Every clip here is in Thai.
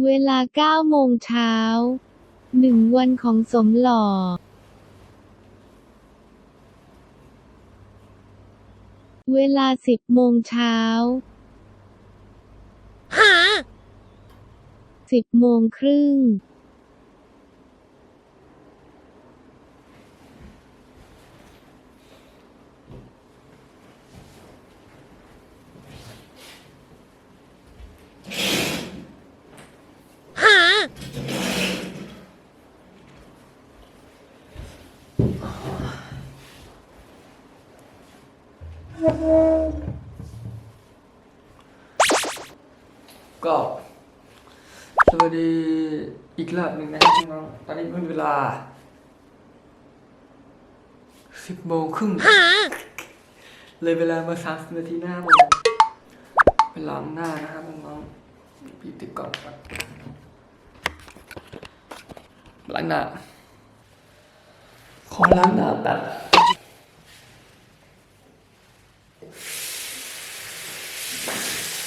เวลา9โมงเช้า หนึ่งวันของสมหล่อเวลา10โมงเช้า10โมงครึ่ง ก็สวัสดีอีกรอบหนึ่งนะครับน้องตอนนี้เป็นเวลาสิบโมงครึ่งเลยเวลามาสามสิบนาทีหน้าผมไปล้างหน้านะครับน้องๆพี่ติดก่อนครับล้างหน้าขอล้างหน้าแบบ you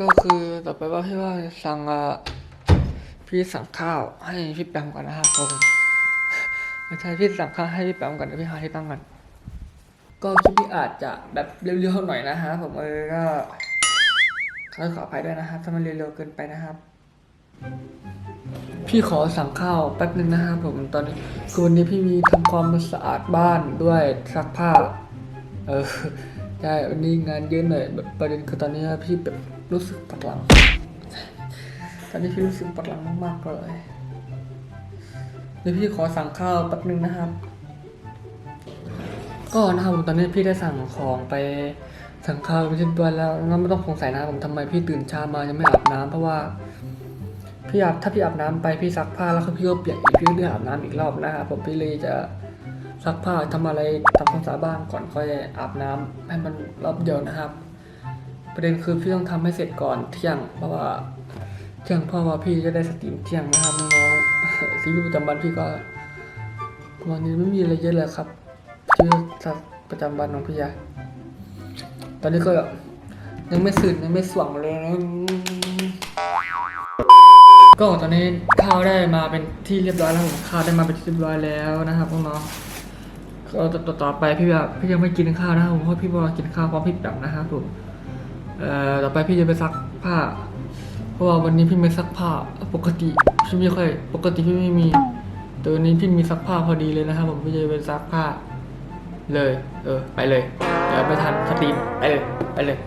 ก็คือต่อไปว่าพี่ว่าสั่งอะพี่สั่งข้าวให้พี่แปมก่อนนะครับผมไม่ใช่พี่สั่งข้าวให้พี่แปมก่อนเดี๋ยวพี่หาที่ตั้งก่อนก็คลิปนี้อาจจะแบบเร็วๆหน่อยนะฮะผมเออก็ขอขออภัยด้วยนะครับถ้ามันเร็วๆเกินไปนะครับ พี่ขอสั่งข้าวแป๊บนึงนะครับผมตอนนี้คือวันนี้พี่มีทำความสะอาดบ้านด้วยซักผ้า เออ ใช่วันนี้งานเยอะหน่อยแบบประเด็นคือตอนนี้พี่แบบรู้สึกปวดหลัง ตอนนี้พี่รู้สึกปวดหลังมากๆเลยเดี๋ยวพี่ขอสั่งข้าวแป๊บนึงนะครับ ก็นะครับผมตอนนี้พี่ได้สั่งของไปสั่งข้าวไปเรียบร้อยแล้วแล้วไม่ต้องสงสัยนะผมทำไมพี่ตื่นเช้ามายังไม่อาบน้ำเพราะว่าพี่อาบถ้าพี่อาบน้ำไปพี่ซักผ้าแล้วพี่ก็เปียกอีกพี่ก็เลือกอาบน้ำอีกรอบนะครับผมพี่เลยจะ ซักผ้าทำอะไรทำความสะอาดบ้านก่อนค่อยอาบน้ำให้มันรอบเดียวนะครับ ประเด็นคือพี่ต้องทำให้เสร็จก่อนเที่ยง เพราะว่าเที่ยงเพราะว่าพี่จะได้สตรีมเที่ยงนะครับน้องๆชีวิตประจำวันพี่ก็วันนี้ไม่มีอะไรเยอะเลยครับชีวิตประจำวันของพี่อะตอนนี้ก็ยังไม่สื่นยังไม่สว่างเลย ก็ตอนนี้ข้าวได้มาเป็นที่เรียบร้อยแล้วผมข้าวได้มาเป็นที่เรียบร้อยแล้วนะครับน้องก็ต่อต่อไปพี่แบบพี่ยังไม่กินข้าวนะครับผมเพราะพี่บอกกินข้าวพร้อมพี่แป๊บนะครับผมเอ่อต่อไปพี่จะไปซักผ้า เพราะว่าวันนี้พี่ไม่ซักผ้าปกติพี่ไม่ค่อยปกติพี่ไม่มีแต่วันนี้พี่มีซักผ้าพอดีเลยนะครับผมพี่จะไปซักผ้า เลย เออ ไปเลยเดี๋ยวไม่ทันสตรีมไปเลยไปเลย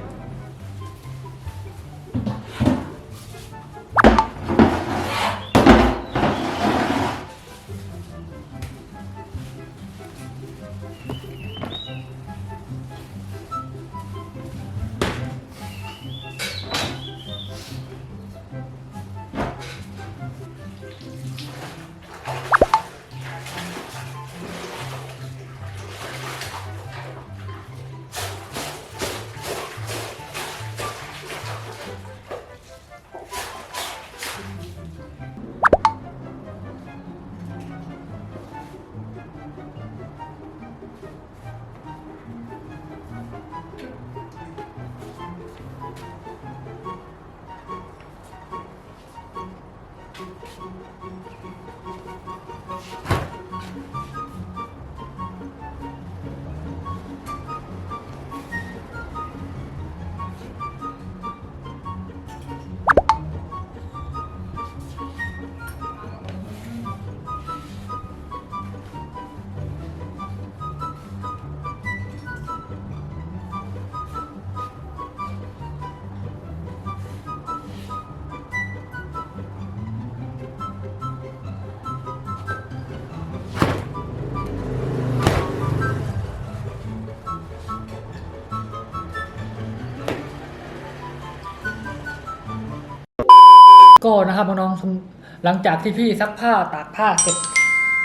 ก็นะครับน้องๆหลังจากที่พี่ซักผ้าตากผ้าเสร็จ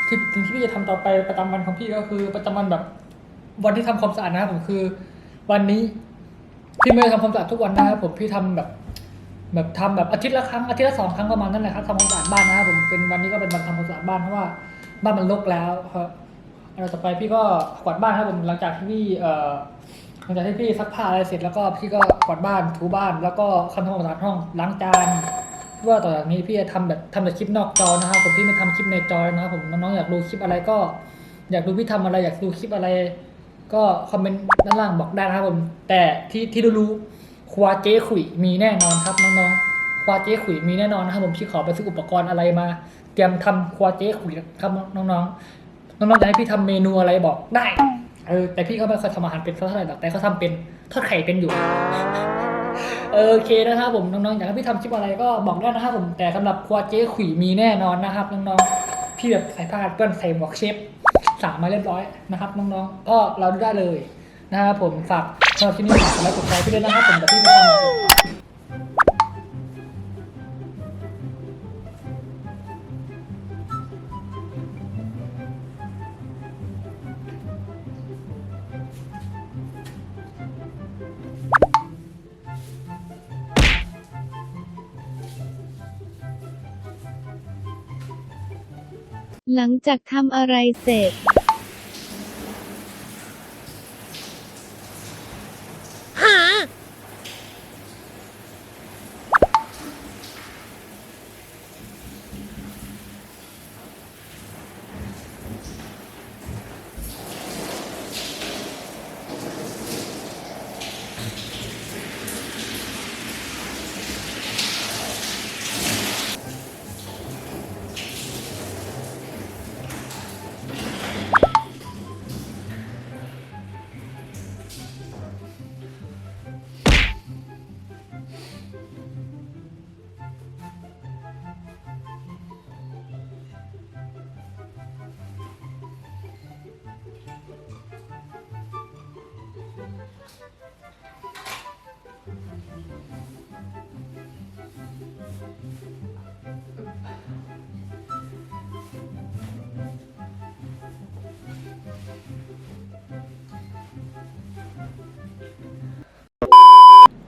ที่สิ่งที่พี่จะทำต่อไปประจำวันของพี่ก็คือประจำวันแบบ วันที่ทำความสะอาดนะครับผมคือ วันนี้พี่ไม่ได้ทำความสะอาดทุกวันนะครับผมพี่ทำแบบแบบทำแบบอาทิตย์ละครั้งอาทิตย์ละสองครั้งประมาณนั้นแหละครับทำความสะอาดบ้านนะครับผมเป็นวันนี้ก็เป็นวันทำความสะอาดบ้านเพราะว่าบ้านมันรกแล้วครับอันต่อไปพี่ก็กวาดบ้านครับผมหลังจากที่พี่เอ่อหลังจากที่พี่ซักผ้าอะไรเสร็จแล้วก็พี่ก็กวาดบ้านถูบ้าน แล้วก็ทำความสะอาดห้องล้างจาน เพื่อต่อจากนี้พี่จะทำแบบทำแต่คลิปนอกจอนะครับผมพี่ไม่ทำคลิปในจอนะครับผมน้องๆอยากดูคลิปอะไรก็ อยากดูพี่ทำอะไรอยากดูคลิปอะไร ก็คอมเมนต์ด้านล่างบอกได้นะครับผม แต่ที่ที่รู้ๆควาเจ๊ขุยมีแน่นอนครับน้องๆควาเจ๊ขุยมีแน่นอนนะครับผมพี่ขอไปซื้ออุปกรณ์อะไรมา เตรียมทำควาเจ๊ขุยครับน้องๆน้องๆจะให้พี่ทำเมนูอะไรบอกได้เออแต่พี่ก็ไม่เคยทำอาหารเป็นเท่าไหร่หรอกแต่เขาทำเป็นทอดไข่เป็นอยู่ โอเคนะครับผมน้องๆอยากให้พี่ทำคลิปอะไรก็บอกได้นะครับผมแต่สำหรับควาเจ๊ขุยมีแน่นอนนะครับน้องๆพี่แบบใส่ผ้าเปื้อนใส่หมวกเชฟสามมาเรียบร้อยนะครับน้องๆก็เราดูได้เลยนะครับผมฝากสำหรับที่นี่ฝากไลค์กดแชร์พี่ด้วยนะครับผมแต่พี่ไม่ทำ หลังจากทำอะไรเสร็จ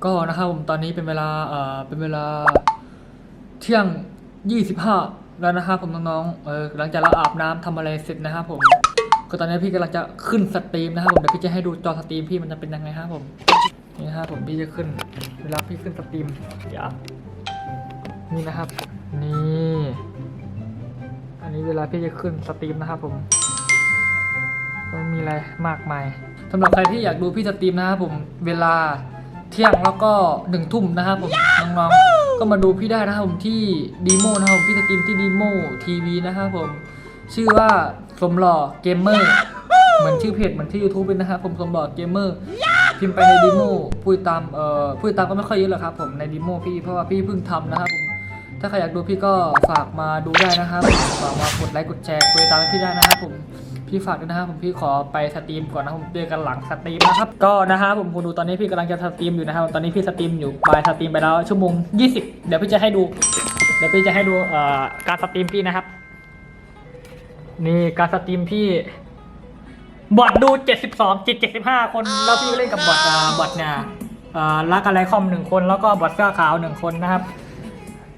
ก็นะครับผมตอนนี้เป็นเวลาเอ่อเป็นเวลาเที่ยงยี่สิบห้าแล้วนะครับผมน้องๆเออหลังจากเราอาบน้ำทำอะไรเสร็จนะครับผมก็ตอนนี้พี่กำลังจะขึ้นสตรีมนะครับผมเดี๋ยวพี่จะให้ดูจอสตรีมพี่มันจะเป็นยังไงครับผมนี่นะครับผมพี่จะขึ้น เวลาพี่ขึ้นสตรีมเดี๋ยวนี่นะครับนี่อันนี้เวลาพี่จะขึ้นสตรีมนะครับผมก็ไม่มีอะไรมากมายสำหรับใครที่อยากดูพี่สตรีมนะครับผมเวลา เที่ยงแล้วก็หนึ่งทุ่มนะครับผมน้องๆก็มาดูพี่ได้นะครับผมที่ดีโมนะครับผมพี่สตรีมที่ดีโมทีวีนะครับผมชื่อว่าสมหล่อเกมเมอร์เหมือนชื่อเพจเหมือนที่ YouTube เลยนะครับผมสมหล่อเกมเมอร์พิมพ์ไปในดีโมพูดตามเอ่อพูดตามก็ไม่ค่อยเยอะหรอกครับผมในดีโมพี่เพราะว่าพี่เพิ่งทำนะครับผมถ้าใครอยากดูพี่ก็ฝากมาดูได้นะครับ ฝากมากดไลค์กดแชร์กดติดตามให้พี่ได้นะครับผม พี่ฝากด้วยนะครับผมพี่ขอไปสตรีมก่อนนะผมเจอกันหลังสตรีมนะครับก็นะครับผมคุณดูตอนนี้พี่กำลังจะสตรีมอยู่นะครับตอนนี้พี่สตรีมอยู่ปลายสตรีมไปแล้วชั่วโมง 20 เดี๋ยวพี่จะให้ดู เดี๋ยวพี่จะให้ดูเอ่อการสตรีมพี่นะครับ นี่การสตรีมพี่บอทดู 72จิต75 คนแล้วพี่เล่นกับบอทอ่บอทเนี่ยเอ่อลักอะไรคอมหนึ่งคนแล้วก็บอทเสื้อขาวหนึ่งคนนะครับ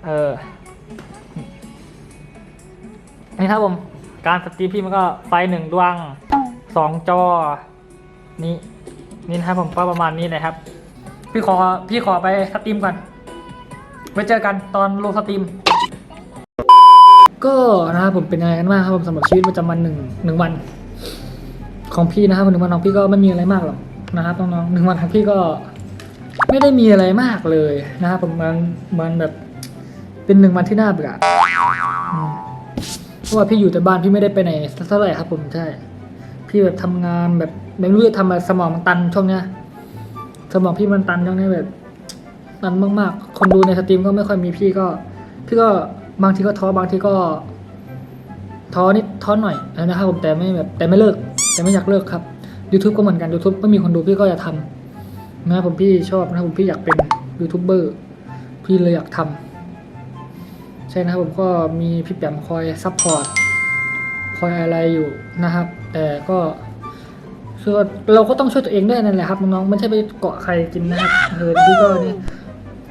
เออนี่ครับผม การสตรีมพี่มันก็ไฟหนึ่งดวงสองจอ นี่นี่นะครับผมก็ประมาณนี้เลยครับ พี่ขอพี่ขอไปสตรีมก่อนไว้เจอกันตอนลงสตรีม ก็นะครับผมเป็นยังไงกันบ้างครับผมสำหรับชีวิตประจำวันหนึ่งหนึ่งวัน ของพี่นะครับหนึ่งวันของพี่ก็ไม่มีอะไรมากหรอกนะครับน้องๆหนึ่งวันของพี่ก็ไม่ได้มีอะไรมากเลยนะครับผมมันมันแบบเป็นหนึ่งวันที่น่าเบื่อ ราะว่าพี่อยู่แต่บ้านพี่ไม่ได้ไปไหนสักเท่าไหร่ครับ ผมใช่ พี่แบบทำงานแบบไม่รู้จะทำอะไรสมองมันตันช่วงเนี้ยสมองพี่มันตันช่วงนี้แบบตันมากๆ คนดูในสตรีมก็ไม่ค่อยมีพี่ก็ พี่ก็บางทีก็ท้อบางทีก็ท้อนิดท้อหน่อยนะครับผมแต่ไม่แบบแต่ไม่เลิก แต่ไม่อยากเลิกครับ YouTube ก็เหมือนกัน YouTube ไม่มีคนดูพี่ก็อยากทำนะครับผมพี่ชอบนะครับผมพี่อยากเป็นยูทูบเบอร์พี่เลยอยากท ใช่นะครับผมก็มีพี่แปมคอยซัพพอร์ตคอยอะไรอยู่นะครับ แต่ก็คือเราก็ต้องช่วยตัวเองด้วยนั่นแหละครับน้องๆไม่ใช่ไปเกาะใครกินนะครับเออพี่ก็นี่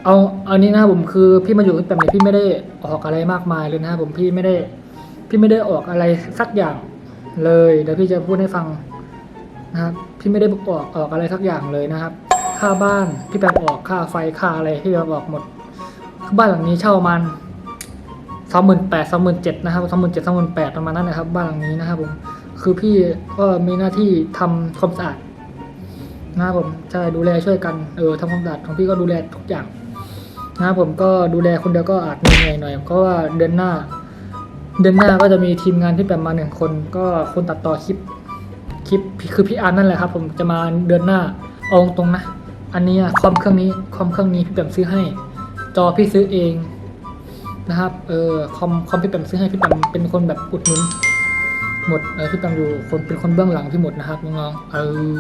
เอาเอานี้นะครับผมคือพี่มาอยู่พี่แปมเนี่ยพี่ไม่ได้ออกอะไรมากมายเลยนะครับผมพี่ไม่ได้พี่ไม่ได้ออกอะไรสักอย่างเลยเดี๋ยวพี่จะพูดให้ฟังนะครับพี่ไม่ได้ออกออกอะไรสักอย่างเลยนะครับ ค่าบ้านพี่แปมออกค่าไฟค่าอะไรพี่แปมออกหมดบ้านหลังนี้เช่ามาณ สองหมื่นแปดสองหมื่นเจ็ดนะครับสองหมื่นเจ็ดสองหมื่นแปดประมาณนั้นนะครับ บ้านหลังนี้นะครับผมคือพี่ก็มีหน้าที่ทำความสะอาดนะครับผมใช่ดูแลช่วยกันเออทำความสะอาดของพี่ก็ดูแลทุกอย่างนะครับผมก็ดูแลคนเดียวก็อาจเหนื่อยหน่อยเพราะว่าเดือนหน้า เดือนหน้าก็จะมีทีมงานที่แบบมาหนึ่งคน ก็คนตัดต่อคลิปคลิปคือพี่อาร์นั่นแหละครับ ผมจะมาเดือนหน้าเอาตรงนะ อันนี้คอมเครื่องนี้คอมเครื่องนี้พี่แปมซื้อให้ จอพี่ซื้อเอง นะครับ เออคอมคอมพี่แปมซื้อให้พี่แปมเป็นคนแบบอุดหนุนหมดเออพี่แปมอยู่คนเป็นคนเบื้องหลังพี่หมดนะครับน้องๆเออ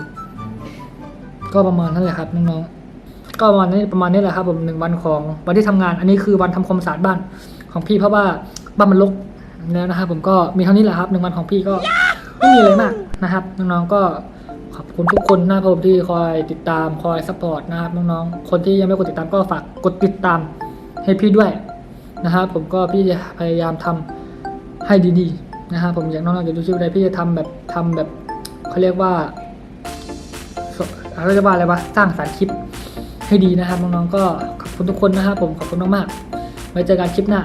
ก็ประมาณนั้นแหละครับน้องๆก็ประมาณนี้ประมาณนี้แหละครับผมหนึ่งวันของวันที่ทำงาน อันนี้คือวันทำความสะอาดบ้านของพี่เพราะว่าบ้านมันรกแล้วนะครับ ผมก็มีเท่านี้แหละครับหนึ่งวันของพี่ก็ไม่มีอะไรมากนะครับน้องๆก็ขอบคุณทุกคนนะครับผมที่คอยติดตามคอยซัพพอร์ตนะครับน้องๆคนที่ยังไม่กดติดตามก็ฝากกดติดตามให้พี่ด้วย นะครับผมก็พี่จะพยายามทำให้ดีๆนะครับผมอย่างน้องๆจะดูชิวใดพี่จะทำแบบทำแบบเขาเรียกว่าเขาจะว่าอะไรวะสร้างสารค์คลิปให้ดีนะครับน้องๆก็ขอบคุณทุกคนนะครับผมขอบคุณมากๆไว้เจอกันคลิปหน้า